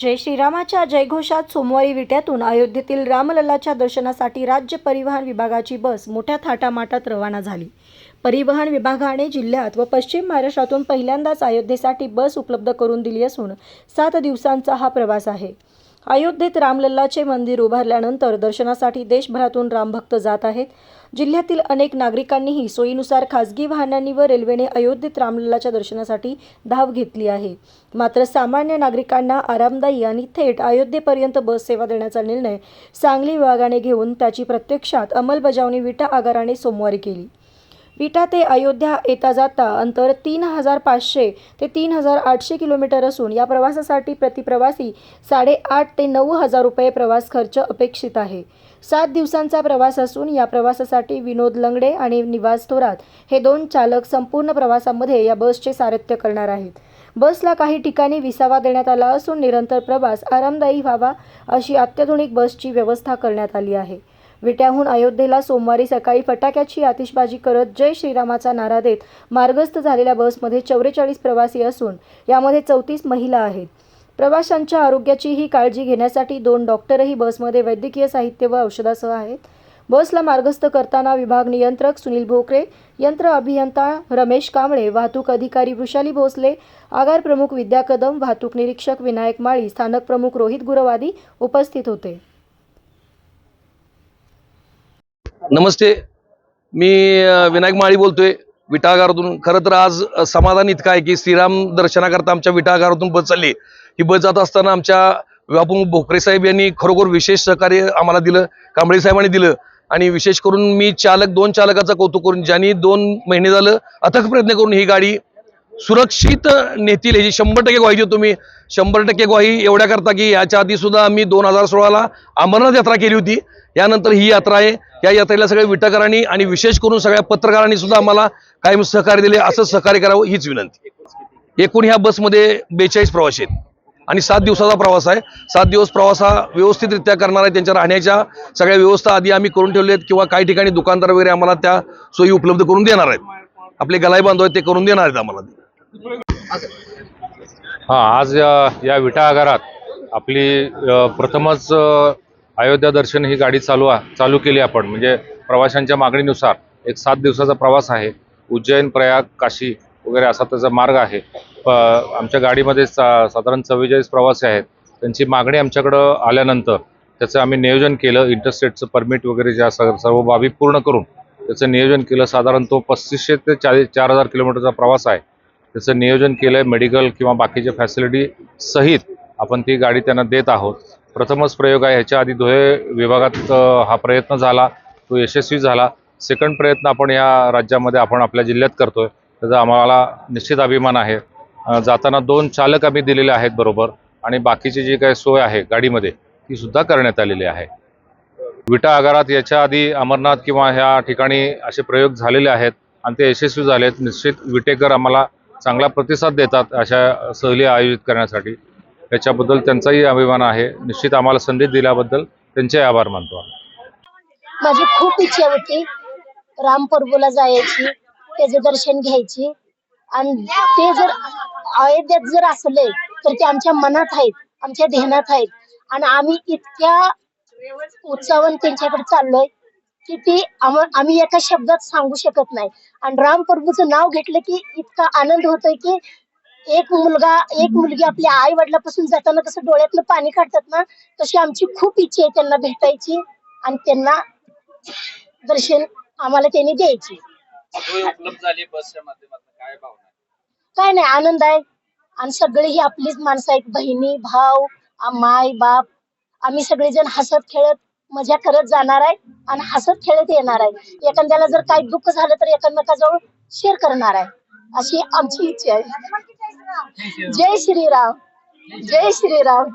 जय श्रीरामाच्या जयघोषात सोमवारी विट्यातून अयोध्येतील रामलल्लाच्या दर्शनासाठी राज्य परिवहन विभागाची बस मोठ्या थाटामाटात रवाना झाली. परिवहन विभागाने जिल्ह्यात व पश्चिम महाराष्ट्रातून पहिल्यांदाच अयोध्येसाठी बस उपलब्ध करून दिली असून सात दिवसांचा हा प्रवास आहे. अयोध्येत रामलल्लाचे मंदिर उभारल्यानंतर दर्शनासाठी देशभरातून रामभक्त जात आहेत. जिल्ह्यातील अनेक नागरिकांनीही सोयीनुसार खासगी वाहनांनी व रेल्वेने अयोध्येत रामलल्लाच्या दर्शनासाठी धाव घेतली आहे. मात्र सामान्य नागरिकांना आरामदायी आणि थेट अयोध्येपर्यंत बस सेवा देण्याचा निर्णय सांगली विभागाने घेऊन त्याची प्रत्यक्षात अंमलबजावणी विटा आगाराने सोमवारी केली. विटा ते अयोध्या येता जाता अंतर तीन हजार पाचशे ते तीन हजार आठशे किलोमीटर असून या प्रवासासाठी प्रतिप्रवासी साडेआठ ते नऊ हजार रुपये प्रवास खर्च अपेक्षित आहे. सात दिवसांचा प्रवास असून या प्रवासासाठी विनोद लंगडे आणि निवास थोरात हे दोन चालक संपूर्ण प्रवासामध्ये या बसचे सारथ्य करणार आहेत. बसला काही ठिकाणी विसावा देण्यात आला असून निरंतर प्रवास आरामदायी व्हावा अशी अत्याधुनिक बसची व्यवस्था करण्यात आली आहे. विट्याहून अयोध्येला सोमवारी सकाळी फटाक्याची आतिषबाजी करत जय श्रीरामाचा नारा देत मार्गस्थ झालेल्या बसमध्ये चौवेचाळीस प्रवासी असून यामध्ये चौतीस महिला आहेत. प्रवाशांच्या आरोग्याचीही काळजी घेण्यासाठी दोन डॉक्टरही बसमध्ये वैद्यकीय साहित्य व औषधासह आहेत. बसला मार्गस्थ करताना विभाग नियंत्रक सुनील भोकरे यंत्र अभियंता रमेश कांबळे वाहतूक अधिकारी वृषाली भोसले आगार प्रमुख विद्या कदम वाहतूक निरीक्षक विनायक माळी स्थानक प्रमुख रोहित गुरवादी उपस्थित होते. नमस्ते. मी विनायक माळी बोलतोय विटा आगारातून खरं तर आज समाधान इतकं आहे की श्रीराम दर्शनाकरता आमच्या विटागारातून बस चालली ही बस जात असताना आमच्या व्यापू भोकरे साहेब यांनी खरोखर विशेष सहकार्य आम्हाला दिलं कांबळे साहेबांनी दिलं. आणि विशेष करून मी चालक दोन चालकाचं कौतुक करून ज्यांनी दोन महिने झालं अथक प्रयत्न करून ही गाडी सुरक्षित नेतील याची शंभर टक्के ग्वाही देऊ तुम्ही शंभर टक्के ग्वाही एवढ्या करता की याच्या आधी सुद्धा आम्ही दोन हजार सोळाला अमरनाथ यात्रा केली होती. यानंतर ही यात्रा आहे. या यात्रेला सगळ्या विटकरांनी आणि विशेष करून सगळ्या पत्रकारांनी सुद्धा आम्हाला कायम सहकार्य दिले. असं सहकार्य करावं हीच विनंती. एकूण ह्या बसमध्ये बेचाळीस प्रवासी आहेत. आणि सात दिवसाचा प्रवास आहे. सात दिवस प्रवास हा व्यवस्थितरित्या करणार आहे. त्यांच्या राहण्याच्या सगळ्या व्यवस्था आधी आम्ही करून ठेवल्या आहेत किंवा काही ठिकाणी दुकानदार वगैरे आम्हाला त्या सोयी उपलब्ध करून देणार आहेत. आपले गलाई बांधव आहेत ते करून देणार आहेत आम्हाला. हा आज या या विटा आगारात आपली प्रथमच अयोध्या दर्शन ही गाडी चालू चालू केली आपण. म्हणजे प्रवाशांच्या मागणीनुसार एक सात दिवसाचा प्रवास आहे. उज्जैन प्रयाग काशी वगैरे असा त्याचा मार्ग आहे. आमच्या गाडीमध्ये सा साधारण चव्वेचाळीस प्रवासी आहेत. त्यांची मागणी आमच्याकडं आल्यानंतर त्याचं आम्ही नियोजन केलं. इंटरस्टेटचं परमिट वगैरे ज्या सर्व बाबी पूर्ण करून त्याचं नियोजन केलं. साधारण तो पस्तीसशे ते चाळीस चार हजार किलोमीटरचा प्रवास आहे. त्याचं नियोजन केलं आहे मेडिकल किंवा बाकीच्या फॅसिलिटी सहित आपण ती गाडी त्यांना देत आहोत. प्रथमच प्रयोग आहे ह्याच्या आधी धुळे विभागात हा प्रयत्न झाला तो यशस्वी झाला. सेकंड प्रयत्न आपण या राज्यामध्ये आपण आपल्या जिल्ह्यात करतोय त्याचा आम्हाला निश्चित अभिमान आहे. जाताना दोन चालक आम्ही दिलेले आहेत बरोबर आणि बाकीची जी काही सोय आहे गाडीमध्ये ती सुद्धा करण्यात आलेली आहे. विटा आगारात याच्या आधी अमरनाथ किंवा ह्या ठिकाणी असे प्रयोग झालेले आहेत आणि ते यशस्वी झाले आहेत निश्चित विटेकर आम्हाला चांगला प्रतिसाद देतात अशा सहली आयोजित करण्यासाठी. याच्याबद्दल त्यांचाही अभिमान आहे. निश्चित आम्हाला संधी दिल्याबद्दल त्यांचे आभार मानतो आम्ही. माझी खूप इच्छा होती राम प्रभूला जायची त्याचे दर्शन घ्यायची. आणि ते जर अयोध्यात जर असले तर ते आमच्या मनात आहेत आमच्या ध्यानात आहेत. आणि आम्ही इतक्या उत्साहाने त्यांच्याकडे चाललोय. की ती आम- आम्ही एका शब्दात सांगू शकत नाही. आणि राम प्रभूचं नाव घेतलं की इतका आनंद होतोय की एक मुलगा एक मुलगी आपल्या आई वडिलापासून जाताना कसं डोळ्यातलं पाणी काढतात ना तशी आमची खूप इच्छा आहे त्यांना भेटायची आणि त्यांना दर्शन आम्हाला त्यांनी द्यायची. काय नाही आनंद आहे. आणि सगळे ही आपलीच माणसं आहेत बहिणी भाऊ माय बाप. आम्ही सगळेजण हसत खेळत मजा करत जाणार आहे आणि हसत खेळत येणार आहे. एखाद्याला जर काही दुःख झालं तर एकमेकाजवळ शेअर करणार आहे. अशी आमची इच्छा आहे. जय श्रीराम. जय श्रीराम.